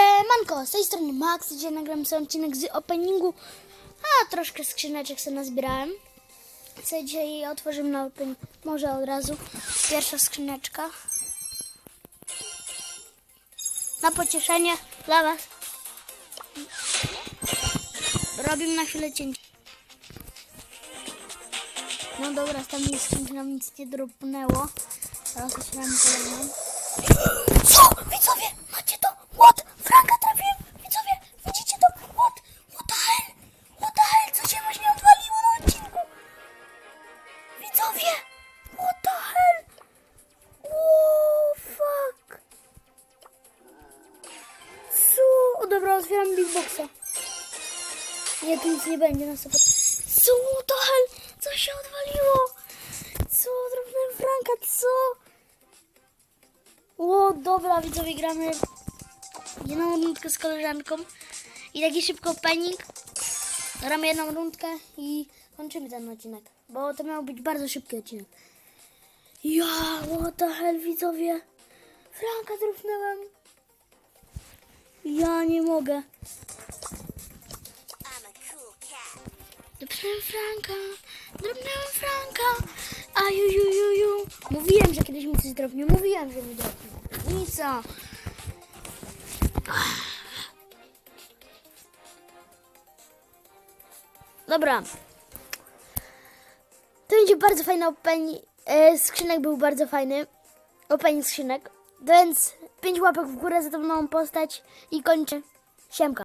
Siemanko, z tej strony Max, dzisiaj nagram sobie odcinek z openingu, a troszkę skrzyneczek sobie nazbierałem. Sobie dzisiaj otworzymy na opening, może od razu, pierwsza skrzyneczka. Na pocieszenie dla Was. Robimy na chwilę cięcie. No dobra, tam nic, nam nic nie dropnęło. Teraz otwieramy kolejną. Co? Otwieram Big Boxa. Nie, tu nic nie będzie na sobie. Co to? Co się odwaliło? Co? Drobnąłem Franka, co? O, dobra, widzowie, gramy jedną rundkę z koleżanką i taki szybko opening. Gramy jedną rundkę i kończymy ten odcinek, bo to miał być bardzo szybki odcinek. Ja, what the hell, widzowie. Franka drufnęłem. Ja nie mogę. Drobnęłem Franka, drobnęłem Franka, a ju, ju, ju, ju. Mówiłem, że kiedyś mi coś drobnie, mówiłem, że mi drobnie. Co? Dobra. To będzie bardzo fajny opening. E, skrzynek był bardzo fajny. Opening skrzynek. Więc 5 łapek w górę za tą nową postać i kończę. Siemka.